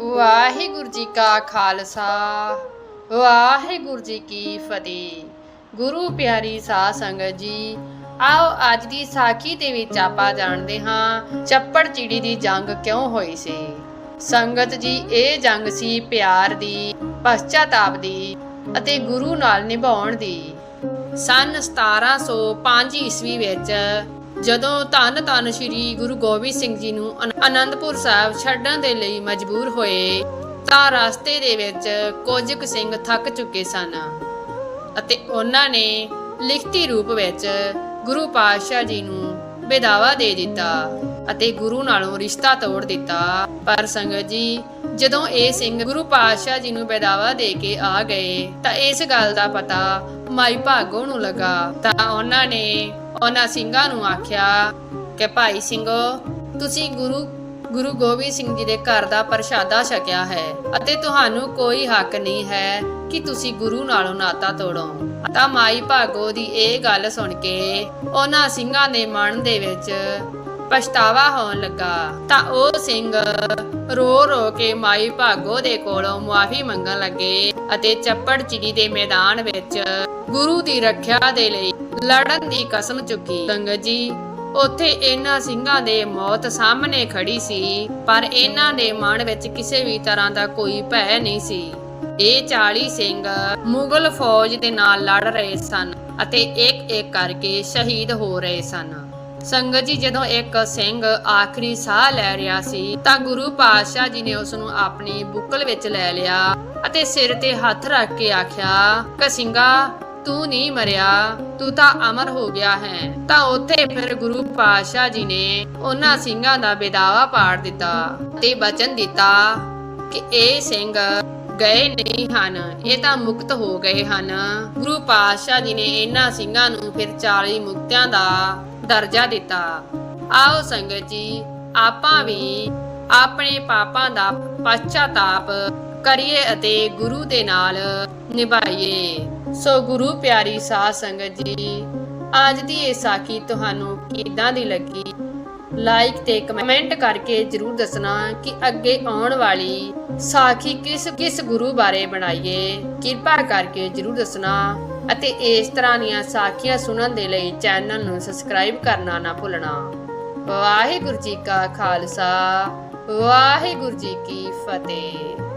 ਵਾਹਿਗੁਰੂ ਜੀ ਕਾ ਖਾਲਸਾ, ਵਾਹਿਗੁਰੂ ਜੀ ਕੀ ਫਤਿਹ। ਗੁਰੂ ਪਿਆਰੀ ਸਾਧ ਸੰਗਤ ਜੀ, ਆਓ ਅੱਜ ਦੀ ਸਾਖੀ ਦੇ ਵਿੱਚ ਆਪਾਂ ਜਾਣਦੇ ਹਾਂ, ਚੱਪੜ ਚਿੜੀ ਦੀ ਜੰਗ ਕਿਉਂ ਹੋਈ ਸੀ? ਸੰਗਤ ਜੀ, ਇਹ ਜੰਗ ਸੀ ਪਿਆਰ ਦੀ ਪਛਤਾਤਾਪ ਦੀ ਅਤੇ ਗੁਰੂ ਨਾਲ ਨਿਭਾਉਣ ਦੀ। ਸਨ 1705 ਈਸਵੀ ਵਿੱਚ ਜਦੋਂ ਧੰਨ ਧੰਨ ਸ੍ਰੀ ਗੁਰੂ ਗੋਬਿੰਦ ਸਿੰਘ ਜੀ ਨੂੰ ਅਨ- ਅਨੰਦਪੁਰ ਸਾਹਿਬ ਛੱਡਣ ਦੇ ਲਈ ਮਜਬੂਰ ਹੋਏ, ਤਾਂ ਰਸਤੇ ਦੇ ਵਿੱਚ ਕੁਝ ਕੁ ਸਿੰਘ ਥੱਕ ਚੁੱਕੇ ਸਨ ਅਤੇ ਉਹਨਾਂ ਨੇ ਲਿਖਤੀ ਰੂਪ ਵਿੱਚ ਗੁਰੂ ਪਾਤਸ਼ਾਹ ਜੀ ਨੂੰ ਬੇਦਾਵਾ ਦੇ ਦਿੱਤਾ। ਅਤੇ ਗੁਰੂ ਨਾਲੋਂ ਰਿਸ਼ਤਾ ਤੋੜ ਦਿੱਤਾ। ਪਰ ਸੰਗਤ ਜੀ, ਜਦੋਂ ਇਹ ਸਿੰਘ ਗੁਰੂ ਪਾਤਸ਼ਾਹ ਜੀ ਨੂੰ ਬੇਦਾਵਾ ਦੇ ਕੇ ਆ ਗਏ, ਤਾਂ ਇਸ ਗੱਲ ਦਾ ਪਤਾ ਮਾਈ ਭਾਗੋ ਨੂੰ ਲੱਗਾ। ਤਾਂ ਉਹਨਾਂ ਨੇ ਉਹਨਾਂ ਸਿੰਘਾਂ ਨੂੰ ਆਖਿਆ, ਕਿ ਭਾਈ ਸਿੰਘੋ, ਤੁਸੀਂ ਗੁਰੂ ਗੁਰੂ ਗੋਬਿੰਦ ਸਿੰਘ ਜੀ ਦੇ ਘਰ ਦਾ ਪ੍ਰਸ਼ਾਦਾ ਛਕਿਆ ਹੈ ਅਤੇ ਤੁਹਾਨੂੰ ਕੋਈ ਹੱਕ ਨਹੀਂ ਹੈ ਕਿ ਤੁਸੀਂ ਗੁਰੂ ਨਾਲੋਂ ਨਾਤਾ ਤੋੜੋ। ਤਾਂ ਮਾਈ ਭਾਗੋ ਦੀ ਇਹ ਗੱਲ ਸੁਣ ਕੇ ਉਹਨਾਂ ਸਿੰਘਾਂ ਦੇ ਮਨ ਦੇ ਵਿੱਚ ਪਛਤਾਵਾ ਹੋਣ ਲੱਗਾ, ਤਾਂ ਉਹ ਸਿੰਘ ਰੋ ਰੋ ਕੇ ਮਾਈ ਭਾਗੋ ਦੇ ਕੋਲੋਂ ਮੁਆਫੀ ਮੰਗਣ ਲੱਗੇ ਅਤੇ ਚੱਪੜ ਚਿੜੀ ਦੇ ਮੈਦਾਨ ਵਿੱਚ ਗੁਰੂ ਦੀ ਰੱਖਿਆ ਦੇ ਲਈ ਲੜਨ ਦੀ ਕਸਮ ਚੁੱਕੀ। ਸੰਗਤ ਜੀ, ਉੱਥੇ ਇਹਨਾਂ ਸਿੰਘਾਂ ਦੇ ਮੌਤ ਸਾਹਮਣੇ ਖੜੀ ਸੀ, ਪਰ ਇਹਨਾਂ ਦੇ ਮਨ ਵਿੱਚ ਕਿਸੇ ਵੀ ਤਰ੍ਹਾਂ ਦਾ ਕੋਈ ਭੈ ਨਹੀਂ ਸੀ। ਇਹ 40 ਸਿੰਘ ਮੁਗਲ ਫੌਜ ਦੇ ਨਾਲ ਲੜ ਰਹੇ ਸਨ ਅਤੇ ਇੱਕ ਇੱਕ ਕਰਕੇ ਸ਼ਹੀਦ ਹੋ ਰਹੇ ਸਨ। ਸੰਗਤ ਜੀ, ਜਦੋਂ ਇੱਕ ਸਿੰਘ ਆਖਰੀ ਸਾਹ ਲੈ ਰਿਹਾ ਸੀ, ਤਾਂ ਗੁਰੂ ਪਾਤਸ਼ਾਹ ਜੀ ਨੇ ਉਸ ਨੂੰ ਆਪਣੀ ਬੁੱਕਲ ਵਿੱਚ ਲੈ ਲਿਆ ਅਤੇ ਸਿਰ ਤੇ ਹੱਥ ਰੱਖ ਕੇ ਆਖਿਆ ਕਿ ਤੂੰ ਨਹੀਂ ਮਰਿਆ, ਤੂੰ ਤਾਂ ਅਮਰ ਹੋ ਗਿਆ ਹੈ। ਤਾਂ ਉੱਥੇ ਫਿਰ ਗੁਰੂ ਪਾਤਸ਼ਾਹ ਜੀ ਨੇ ਉਹਨਾਂ ਸਿੰਘਾਂ ਦਾ ਬੇਦਾਵਾ ਪਾੜ ਦਿੱਤਾ ਤੇ ਬਚਨ ਦਿੱਤਾ ਕਿ ਇਹ ਸਿੰਘ ਗਏ ਨਹੀਂ ਹਨ, ਇਹ ਤਾਂ ਮੁਕਤ ਹੋ ਗਏ ਹਨ। ਗੁਰੂ ਪਾਤਸ਼ਾਹ ਜੀ ਨੇ ਇਹਨਾਂ ਸਿੰਘਾਂ ਨੂੰ ਫਿਰ 40 ਮੁਕਤਿਆਂ ਦਾ ਦਰਜਾ ਦਿੱਤਾ। ਆਓ ਸੰਗਤ ਜੀ, ਆਪਾਂ ਵੀ ਆਪਣੇ ਪਾਪਾਂ ਦਾ ਪਛਤਾਤਾਪ ਕਰੀਏ ਅਤੇ ਗੁਰੂ ਦੇ ਨਾਲ ਨਿਭਾਈਏ। ਸੋ ਗੁਰੂ ਪਿਆਰੀ ਸਾਧ ਸੰਗਤ ਜੀ, ਅੱਜ ਦੀ ਇਹ ਸਾਖੀ ਤੁਹਾਨੂੰ ਕਿੱਦਾਂ ਦੀ ਲੱਗੀ। ਲਾਈਕ ਤੇ ਕਮੈਂਟ ਕਰਕੇ ਜਰੂਰ ਦੱਸਣਾ ਕਿ ਅੱਗੇ ਆਉਣ ਵਾਲੀ ਸਾਖੀ ਕਿਸ ਕਿਸ ਗੁਰੂ ਬਾਰੇ ਬਣਾਈਏ। ਕਿਰਪਾ ਕਰਕੇ ਜਰੂਰ ਦੱਸਣਾ। ਅਤੇ ਇਸ ਤਰ੍ਹਾਂ ਦੀਆਂ ਸਾਖੀਆਂ ਸੁਣਨ ਦੇ ਲਈ ਚੈਨਲ ਨੂੰ ਸਬਸਕ੍ਰਾਈਬ ਕਰਨਾ ਨਾ ਭੁੱਲਣਾ। ਵਾਹਿਗੁਰੂ ਜੀ ਕਾ ਖਾਲਸਾ, ਵਾਹਿਗੁਰੂ ਜੀ ਕੀ ਫਤਿਹ।